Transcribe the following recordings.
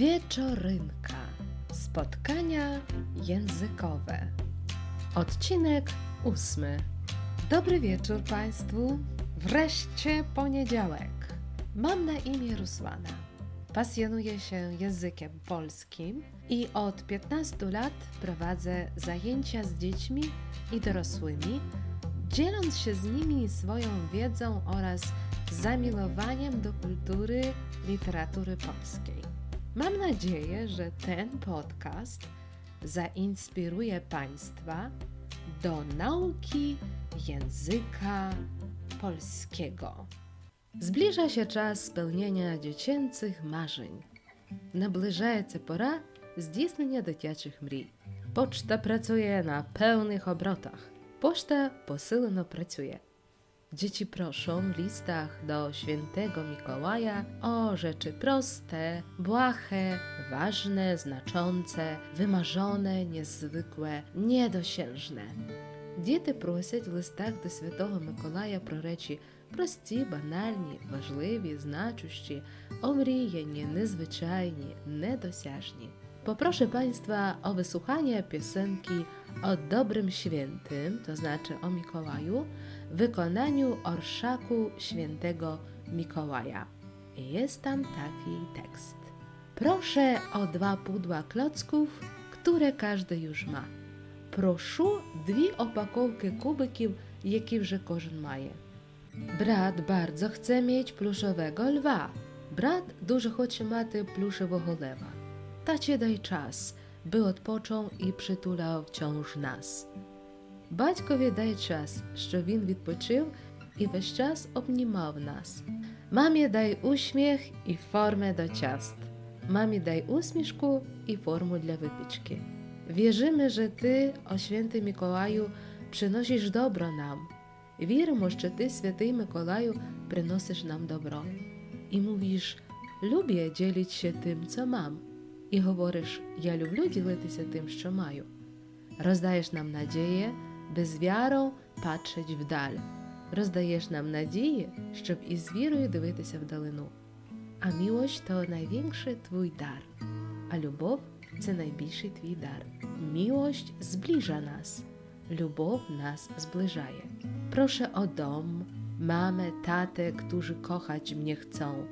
Wieczorynka. Spotkania językowe. Odcinek ósmy. Dobry wieczór Państwu. Wreszcie poniedziałek. Mam na imię Rusłana. Pasjonuję się językiem polskim i od 15 lat prowadzę zajęcia z dziećmi i dorosłymi, dzieląc się z nimi swoją wiedzą oraz zamiłowaniem do kultury literatury polskiej. Mam nadzieję, że ten podcast zainspiruje Państwa do nauki języka polskiego. Zbliża się czas spełnienia dziecięcych marzeń. Наближається пора здійснення дитячих мрій. Почта працює на pełnych obrotach. Poczta посилено працює. Dzieci proszą w listach do świętego Mikołaja o rzeczy proste, błahe, ważne, znaczące, wymarzone, niezwykłe, niedosiężne. Діти просять в листах до Святого Миколая про речі прості, банальні, важливі, значущі, омріяні, незвичайні, недосяжні. Poproszę Państwa o wysłuchanie piosenki o Dobrym Świętym, to znaczy o Mikołaju, w wykonaniu orszaku świętego Mikołaja. I Jest tam taki tekst. Proszę o dwa pudła klocków, które każdy już ma. Прошу дві упаковки кубиків, які вже кожен має. Брат bardzo chce mieć pluszowego lwa. Brat дуже хоче мати плюшевого лева. Tacie daj czas, by odpoczął i przytulał wciąż nas. Батькові дай час, що він відпочив і весь час обнімав нас. Мамі дай уśmiech і формę do ciast. Мамі дай усмішку і форму для випічки. Wierzymy, że Ty, o święty Mikołaju, przynosisz dobro nam. Віримо, що ти, святий Миколаю, приносиш нам добро. І lubię dzielić się tym, co mam. І говориш, я люблю ділитися тим, що маю. Роздаєш нам надіє, би з вірою patrzeć вдаль. Роздаєш нам надії, щоб із вірою дивитися вдалину. А miłość to największy Twój dar, a любов – це найбільший твій дар. Miłość zbliża nas, любов нас zbliżaje. Proszę o dom, mamę, tatę, którzy kochać mnie chcą.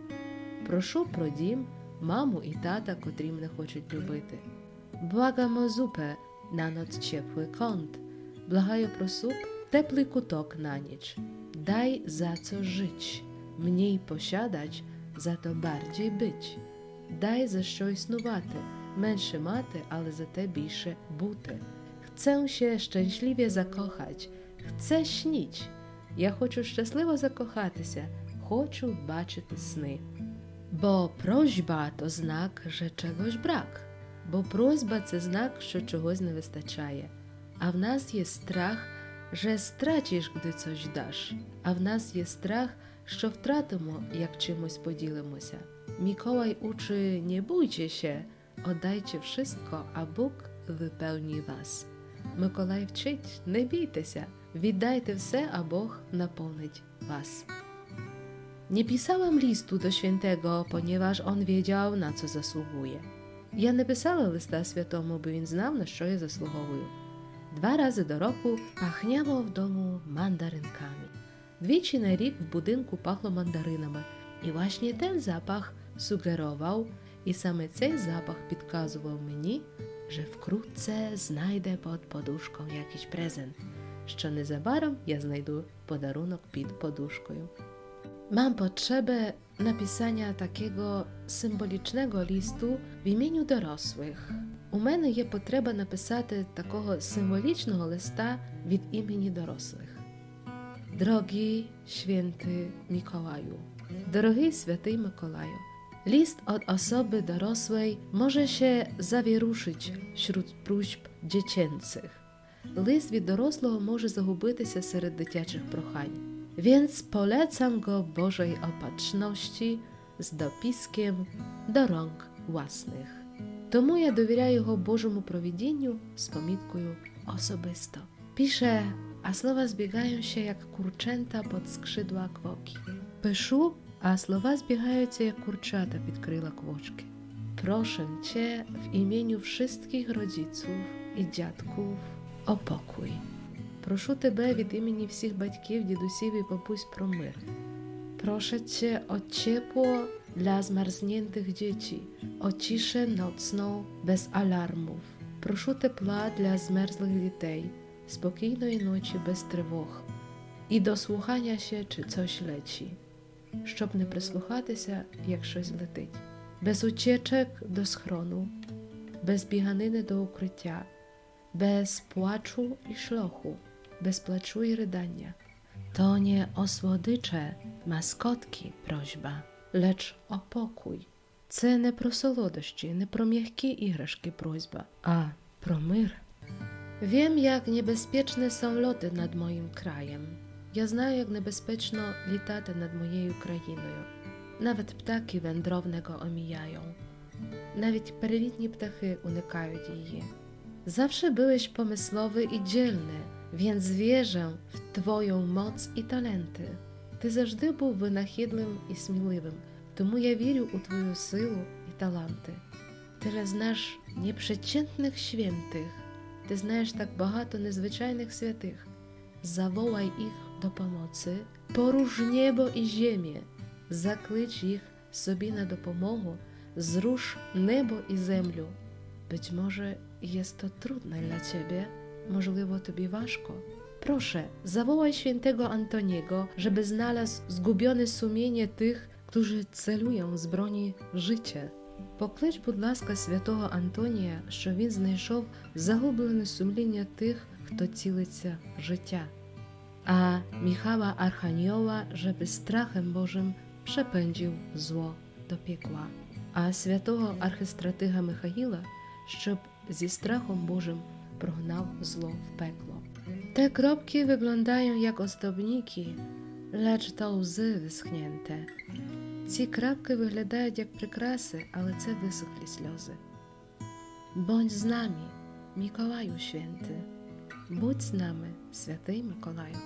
Прошу про дім, маму і тата, котрі мене хочуть любити. O zupę, na noc ciepły kąt. Благаю про суп, теплий куток на ніч. Дай за co żyć, mniej posiadać, за то bardziej być. Дай за що існувати, менше мати, але зате більше бути. Chcę się szczęśliwie zakochać, chcę śnić. Я хочу щасливо закохатися, хочу бачити сни. Бо просьба то знак, що чогось брак. Бо просьба це знак, що чогось не вистачає. А в нас є страх, що страчиш, gdy coś dasz. А в нас є страх, що втратимо, як чимось поділимося. Mikołaj uczy, nie bójcie się, oddajcie wszystko, a Bóg wypełni was. Миколай вчить, не бійтеся, віддайте все, а Бог наповнить вас. Nie pisałam listu do świętego, ponieważ on wiedział, na co zasługuje. Я не писала листа святому, бо він знав, на що я заслуговую. Два рази до року пахняло в дому мандаринками. Двічі на рік в будинку пахло мандаринами, і właśnie ten запах сугеrował, і саме цей запах підказував мені, że wkrótce znajdę pod poduszką jakiś prezent, що незабаром я знайду подарунок під подушкою. Mam potrzebę napisania takiego symbolicznego listu в imieniu dorosłych. У мене є потреба написати такого символічного листа від імені дорослих. Drogi święty Mikołaju, дорогий святий Миколаю, list od osoby dorosłej może się zawieruszyć wśród próśb dziecięcych. List від дорослого може загубитися серед дитячих прохань. Więc polecam go Bożej opatrzności z dopiskiem do rąk własnych. Тому я довіряю його Божому провідінню з поміткою особисто. Piszę, a słowa zbiegają się jak kurczęta pod skrzydła. Пишу, а слова збігаються як курчата під крила квочки. proszę Cię w imieniu wszystkich rodziców і dziadków покой. Прошу тебе від імені всіх батьків, дідусів і бабусь про мир. Proszę Cię o ciepło dla zmarzniętych dzieci, o ciszę nocną bez alarmów. Прошу тепла для змерзлих дітей, спокійної ночі без тривог і дослухання ще, чи coś лечі, щоб не прислухатися, як щось летить, без утечек до схрону, без біганини до укриття, bez płaczu i szlochu, bez płaczu i rydania. To nie o słodycze, maskotki prośba, lecz o pokój. Це не про солодощі, не про м'які іграшки просьба, а про мир. Wiem, jak niebezpieczne są loty nad moim krajem. Я знаю, як небезпечно літати над моєю країною. Навіть птахи wędrowne go omijają. Навіть перелітні птахи уникають її. Zawsze byłeś pomysłowy i dzielny, więc wierzę w Twoją moc i talenty. Ти завжди був винахідним і сміливим, тому я вірю у Твою силу і таланти. Ти же знаєш непричетних świętych, ти знаєш так багато незвичайних святих. Zawołaj ich do pomocy, porusz niebo i ziemię, заклич їх собі на допомогу, зруш небо і землю. Być może jest to trudne dla ciebie, możliwe tobie ważko. Proszę, zawołaj świętego Antoniego, żeby znalazł zgubione sumienie tych, którzy celują z broni w życie. Поклич, будь ласка, святого Антонія, що він знайшов загублене сумління тих, хто цілиться в життя. A Michała Archanioła, żeby strachem Bożym przepędził zło do piekła. A świętego archistratига Михаїла, щоб зі страхом Божим прогнав зло в пекло. Te kropki wyglądają jak ozdobniki, lecz to łzy wyschnięte. Ці крапки виглядають як прикраси, але це висохлі сльози. Bądź z nami, Mikołaju święty. Будь з нами, святий Миколаю.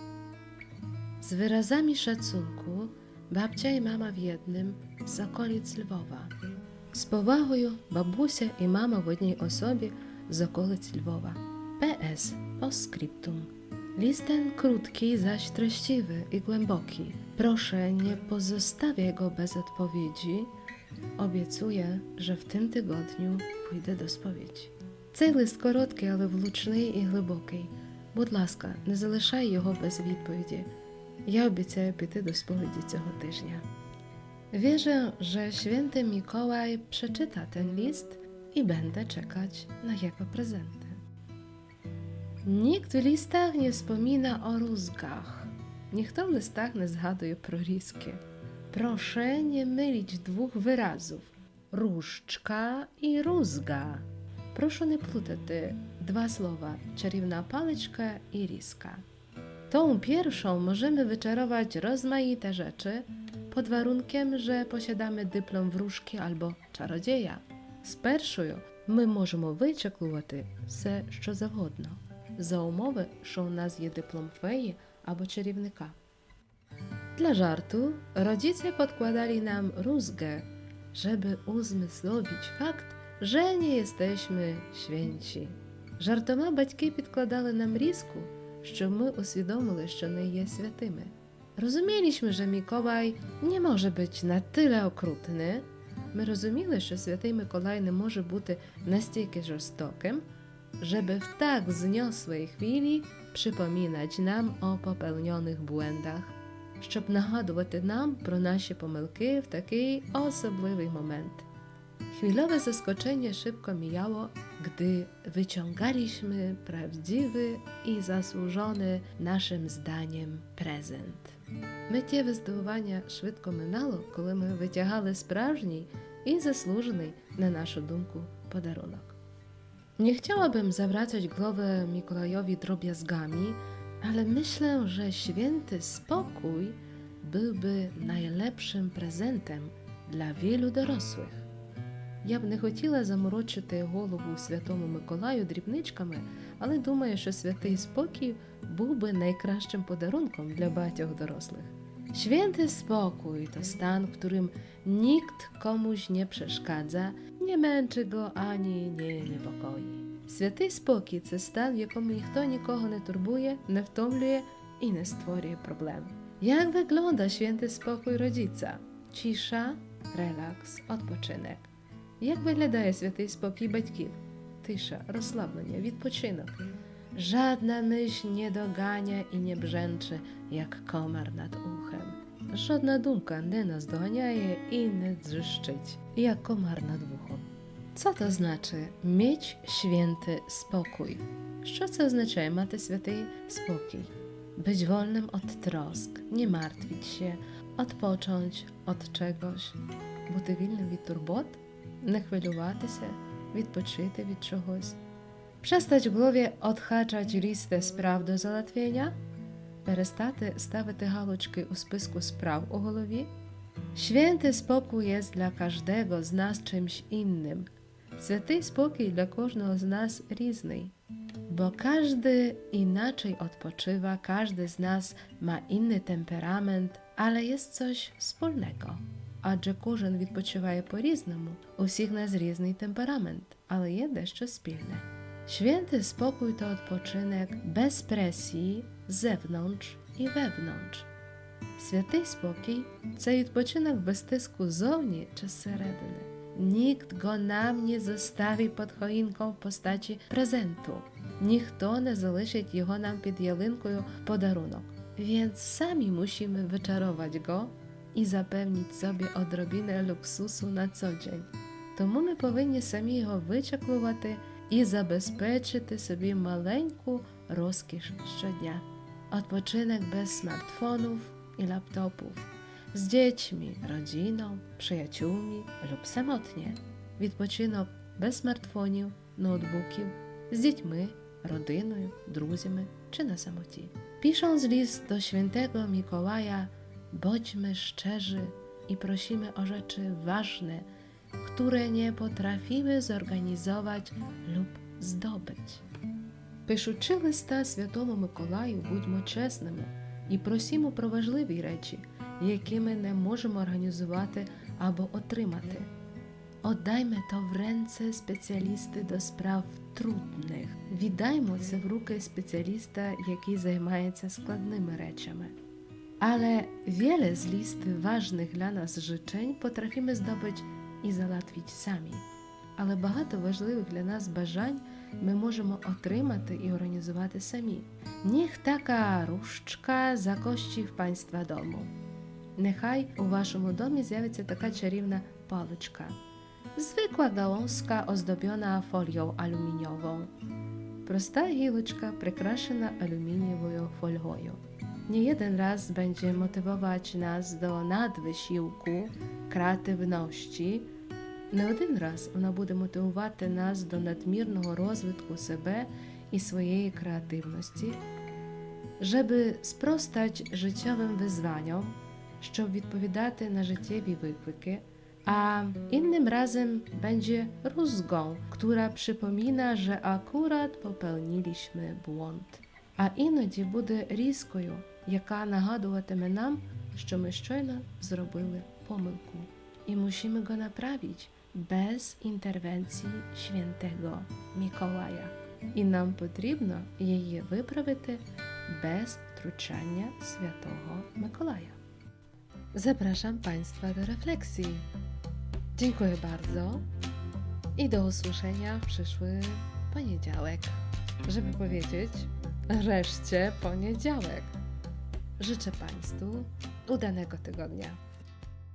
Z wyrazami szacunku babcia i mama w jednym z okolic Lwowa. Z powagою бабуся і мама в одній особі з околиць Lwowa. PS. Postscriptum. List ten krótki, zaś treściwy i głęboki. Proszę, nie pozostawiaj go bez odpowiedzi. Obiecuję, że w tym tygodniu pójdę do spowiedzi. Цей лист короткий, але влучний і глибокий. Будь ласка, не залишай його без відповіді. Я обіцяю піти до сповіді цього тижня. Wierzę, że święty Mikołaj przeczyta ten list i będę czekać na jego prezenty. Nikt w listach nie wspomina o rózgach. Ніхто в листах не згадує про різки. Proszę nie mylić dwóch wyrazów różdżka i rózga. Proszę nie plutати dwa słowa czarівна pałeczka i різка. Tą pierwszą możemy wyczarować rozmaite rzeczy pod warunkiem, że posiadamy dyplom wróżki albo czarodzieja. З першою ми можемо вичаклувати все, що завгодно. За умови, що у нас є диплом феї або чарівника. Dla żartu rodzice podkładali nam rózgę, żeby uzmysłowić fakt, że nie jesteśmy święci. Жартома батьки підкладали нам різку, щоб ми усвідомили, що не є святими. Rozumieliśmy, że Mikołaj nie może być na tyle okrutny. Ми розуміли, що святий Миколай не може бути настільки жорстоким, żeby w tak zniosłej chwili przypominać nam o popełnionych błędach, щоб нагадувати нам про наші помилки в такий особливий момент. Chwilowe zaskoczenie szybko mijało, gdy wyciągaliśmy prawdziwy i zasłużony naszym zdaniem prezent. Миттєве здивування швидко минало, коли ми витягали справжній і заслужений, на нашу думку, pодарунок. Nie chciałabym zawracać głowy Mikołajowi drobiazgami, ale myślę, że święty spokój byłby najlepszym prezentem dla wielu dorosłych. Я б не хотіла заморочити голову святому Миколаю дрібничками, але думаю, що святий спокій був би найкращим подарунком для багатьох дорослих. Święty spokój to stan, w którym nikt komuś nie przeszkadza, nie męczy go ani nie niepokoi. Святий спокій це стан, в якому ніхто нікого не турбує, не втомлює і не створює проблем. Jak wygląda święty spokój rodzica? Cisza, relaks, odpoczynek. Як виглядає святий спокій батьків? Тиша, розслаблення, відпочинок. Жадна myśl nie dogania і не brzęczy, як комар над ухем. Жодна думка не наздоганяє і не дзжищить, Як комар над вухом. Co to znaczy mieć święty spokój? Що це означає мати святий спокій? Być wolnym od trosk, nie martwić się, odpocząć od czegoś, бути вільним від турбот, не хвилюватися, відпочити від чогось, przestać w głowie odhaczać listę spraw do załatwienia, перестати ставити галочки у списку справ у голові. Święty spokój jest dla każdego z nas czymś innym. Святий спокій для кожного з нас різний, бо każdy inaczej odpoczywa, każdy z nas ma inny temperament, ale jest coś wspólnego. Адже кожен відпочиває по-різному, у всіх нас різний темперамент, але є дещо спільне. Święty spokój to odpoczynek bez presji z zewnątrz i wewnątrz. Святий спокій це відпочинок без тиску зовні чи зсередини. Nikt go nam nie zostawi під choinką в postaci презенту. Ніхто не залишить його нам під ялинкою подарунок. Więc sami musimy wyczarować go і запевніть собі odrobinę luksusu на co dzień. Тому ми повинні самі його вичаклувати і забезпечити собі маленьку розкіш щодня. Odpoczynek bez smartfonów i laptopów, z dziećmi, rodziną, przyjaciółmi lub samotnie. Відпочинок без смартфонів, ноутбуків, з дітьми, родиною, друзями чи на самоті. Pisząc list do świętego Mikołaja, bądźmy szczerzy i prosimy o rzeczy ważne, które nie potrafimy zorganizować lub zdobyć. Пишучи листа Святому Миколаю, будьмо чесними І просімо про важливі речі, які ми не можемо організувати або отримати. Отдаймо то в ренце спеціалісти до справ трудних. Віддаймо це в руки спеціаліста, який займається складними речами. Ale wiele z listy ważnych dla nas życzeń potrafimy zdobyć і załatwić самі. Але багато важливих для нас бажань ми можемо отримати і організувати самі. Niech така рушчка закощі в панства дому. Нехай у вашому домі з'явиться така чарівна паличка. Zwykła gałązka ozdobiona folią aluminiową. Prosta gileczka прикрашена алюмінієвою фольгою. Nie jeden raz będzie motywować nas do nadwysiłku, kreatywności. Не один раз вона буде мотивувати нас до надмірного розвитку себе і своєї креативності, żeby sprostać życiowym wyzwaniom, щоб відповідати на життєві виклики, a innym razem będzie rózgą, która przypomina, że akurat popełniliśmy błąd. А іноді буде різкою, яка нагадуватиме нам, що ми щойно зробили помилку. І musimy go naprawić без інтервенції świętego Mikołaja. І нам потрібно її виправити bez втручання святого Миколая. Zapraszam Państwa do refleksji. Dziękuję bardzo i do usłyszenia w przyszły poniedziałek. Żeby powiedzieć, wreszcie poniedziałek. Życzę Państwu udanego tygodnia.